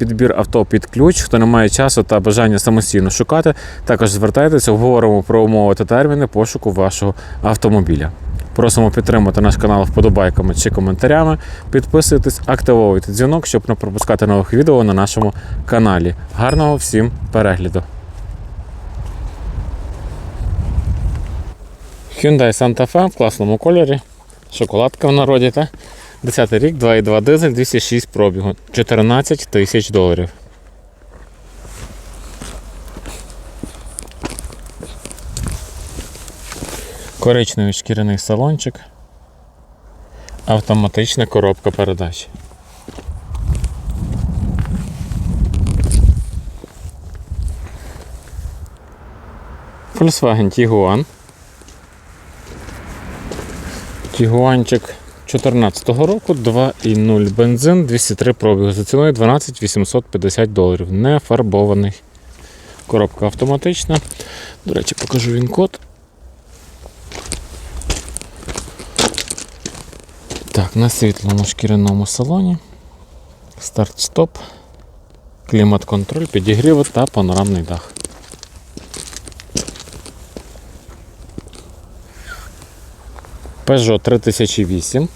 підбір авто під ключ, хто не має часу та бажання самостійно шукати, також звертайтеся, обговоримо про умови та терміни пошуку вашого автомобіля. Просимо підтримати наш канал вподобайками чи коментарями. Підписуйтесь, активовуйте дзвінок, щоб не пропускати нових відео на нашому каналі. Гарного всім перегляду! Hyundai Santa Fe в класному кольорі. Шоколадка в народі, та 10 рік, 2,2 дизель, 206 пробігу, 14 тисяч доларів. Коричневий шкіряний салончик. Автоматична коробка передач. Volkswagen Tiguan. Тігуанчик 2014 року 2,0 бензин 203 пробігу за ціною 12 850 доларів. Не фарбований. Коробка автоматична. До речі, покажу він код. Так, на світлому шкіряному салоні. Старт-стоп, клімат-контроль, підігріви та панорамний дах. Peugeot 3008.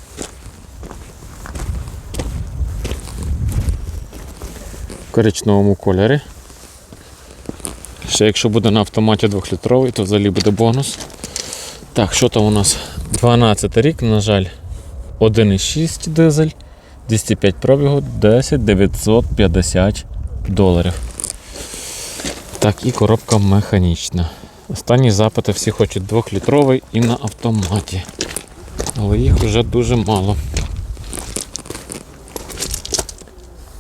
Коричневому кольорі. Ще якщо буде на автоматі 2-літровий, то взагалі буде бонус. Так, що там у нас? 12 рік, на жаль, 1,6 дизель, 205 пробігу, 10 950 доларів. Так, і коробка механічна. Останні запити всі хочуть 2-літровий і на автоматі. Але їх вже дуже мало.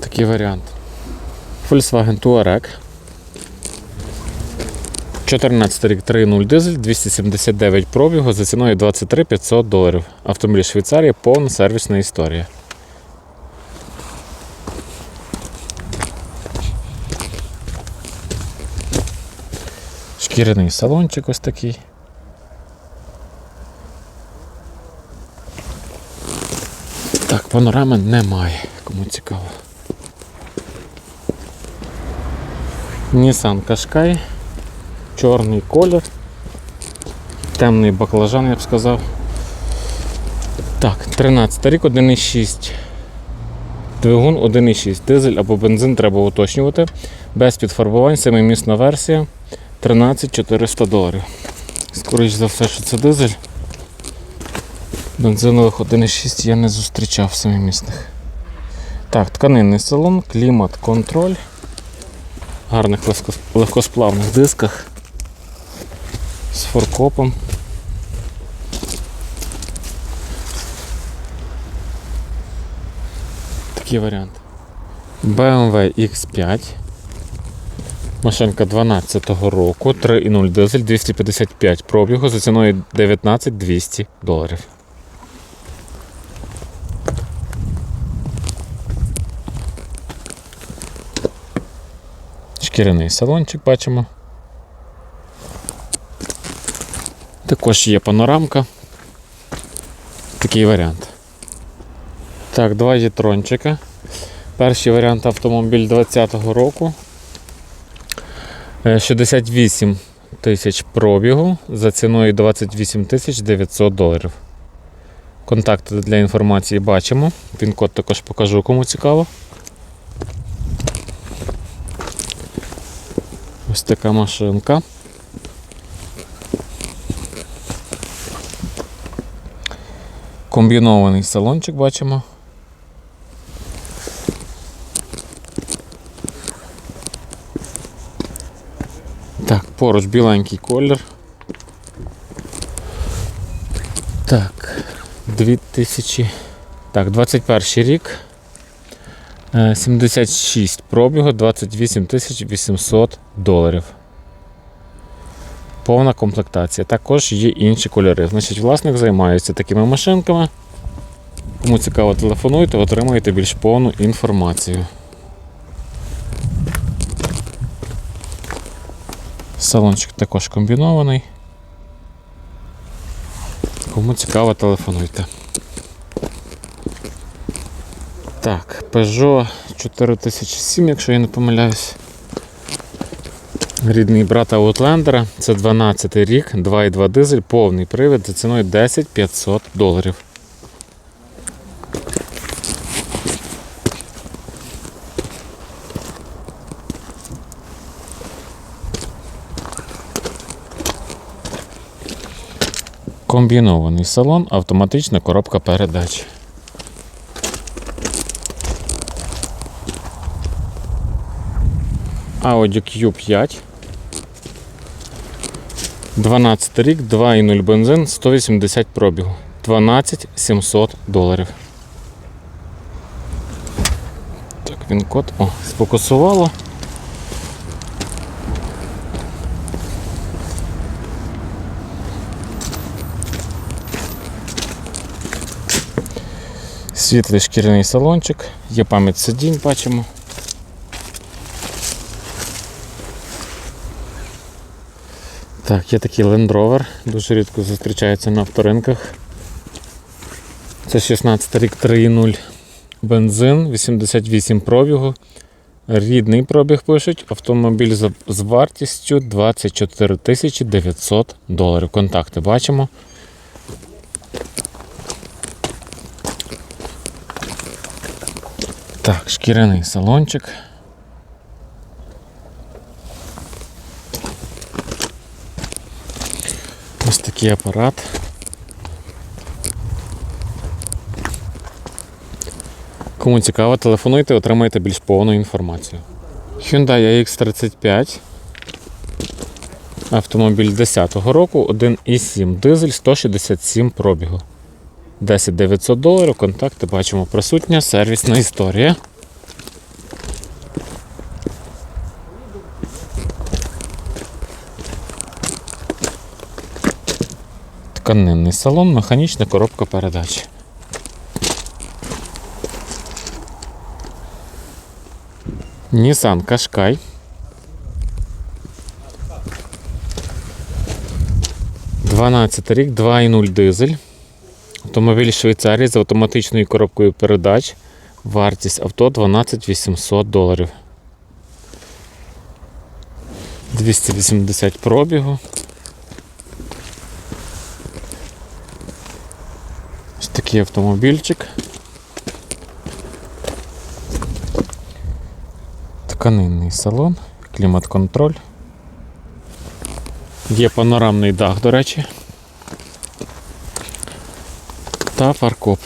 Такий варіант. Volkswagen Touareg. 14 рік 3.0 дизель, 279 пробігу за ціною 23 500 доларів. Автомобіль Швейцарії, повна сервісна історія. Шкіряний салончик ось такий. Так, панорами немає, кому цікаво. Nissan Qashqai, чорний колір, темний баклажан, я б сказав. Так, 13 рік, 1,6. Двигун 1,6. Дизель або бензин треба уточнювати. Без підфарбувань, семимісна версія. 13 400 доларів. Скоріш за все, що це дизель. Бензинових 1,6 я не зустрічав семимісних. Так, тканинний салон, клімат, контроль. Гарних легкосплавних дисках. З форкопом. Такий варіант. BMW X5. Машинка 12-го року, 3,0 дизель, 255 пробігу за ціною 19 200 доларів. Шкіряний салончик бачимо. Також є панорамка. Такий варіант. Так, два єтрончика. Перший варіант автомобіль 20-го року. Е, 68 тисяч пробігу за ціною 28 тисяч 900 доларів. Контакти для інформації бачимо. Пін-код також покажу, кому цікаво. Ось така машинка. Комбінований салончик бачимо. Так, поруч біленький колір. Так, 2000. Так, 21 рік. Е, 76 пробігу, 28 800 доларів. Повна комплектація. Також є інші кольори. Значить, власник займається такими машинками. Кому цікаво, телефонуйте, отримаєте більш повну інформацію. Салончик також комбінований. Кому цікаво, телефонуйте. Так, Peugeot 4007, якщо я не помиляюсь. Рідний брат Outlander. Це 12 рік, 2,2 дизель, повний привід за ціною 10 500 доларів. Комбінований салон, автоматична коробка передач. Audi Q5. 12 рік, 2,0 бензин, 180 пробігу. 12 700 доларів. Так, він код. О, сфокусувало. Світлий шкіряний салончик, є пам'ять сидінь, бачимо. Так, є такий Land Rover, дуже рідко зустрічається на авторинках. Це 16 рік 3.0 бензин, 88 пробігу. Рідний пробіг пишуть. Автомобіль з вартістю 24 тисячі 900 доларів. Контакти бачимо. Так, шкіряний салончик. Такий апарат. Кому цікаво, телефонуйте, отримаєте більш повну інформацію. Hyundai AX35. Автомобіль 10-го року, 1,7 дизель, 167 пробігу. 10 900 доларів, контакти бачимо присутня, сервісна історія. Тканинний салон, механічна коробка передач. Nissan Qashqai. Дванадцятий рік, 2,0 дизель. Автомобіль Швейцарії з автоматичною коробкою передач. Вартість авто 12 800 доларів. 280 пробігу. Такий автомобільчик. Тканинний салон, клімат-контроль. Є панорамний дах, до речі. Та фаркоп.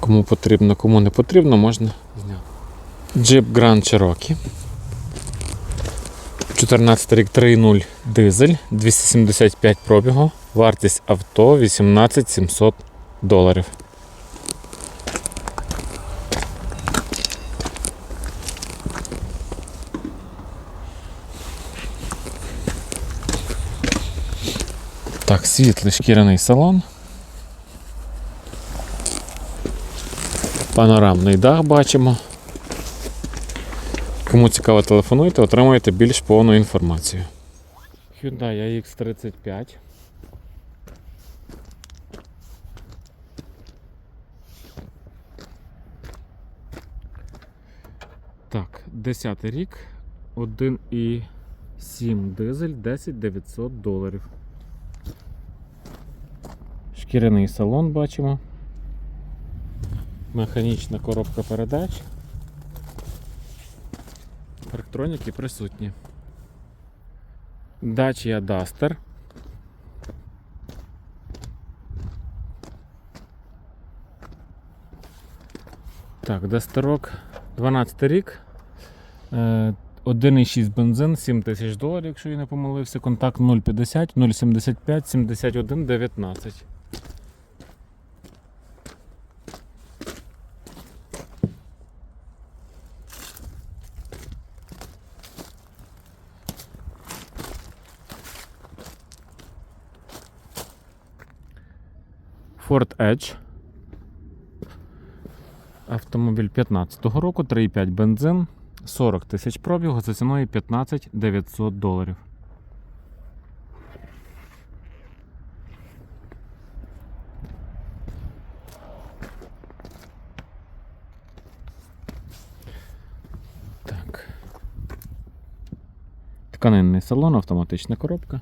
Кому потрібно, кому не потрібно, можна зняти. Jeep Grand Cherokee. 14 рік 3.0 дизель, 275 пробігу. Вартість авто 18 700 доларів. Так, світлий шкіряний салон. Панорамний дах бачимо. Кому цікаво, телефонуйте, отримуєте більш повну інформацію. Hyundai AX35. Так, 10 рік, 1,7 дизель, 10 900 доларів. Шкіряний салон бачимо. Механічна коробка передач. Електроніки присутні. Dacia Duster. Так, Дастерок 12 рік. Е, 1,6 бензин, 7 тисяч доларів, якщо я не помилився. Контакт 0,50, 0,75, 71, 19. Ford Edge. Автомобіль 15-го року, 3,5 бензин, 40 тисяч пробігу за ціною 15 900 доларів. Так. Тканинний салон, автоматична коробка.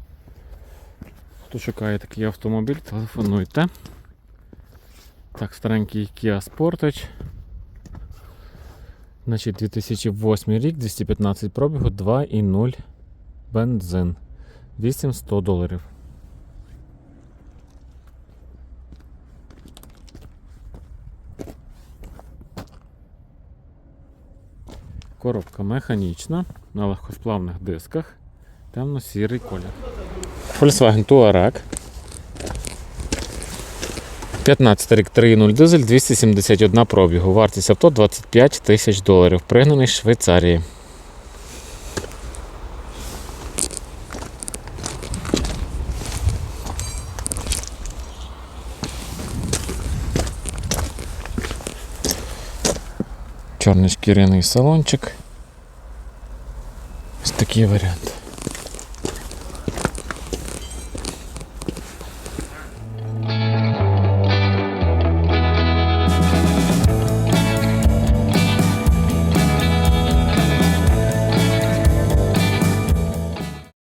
Хто шукає такий автомобіль, телефонуйте. Так, старенький Kia Sportage. Значить, 2008 рік, 215 пробігу, 2,0 бензин. 800 доларів. Коробка механічна на легкосплавних дисках. Темно-сірий колір. Volkswagen Touareg. 15 рік 3.0 дизель 271 пробігу. Вартість авто 25 тисяч доларів. Пригнаний з Швейцарії. Чорний шкіряний салончик. Ось такий варіант.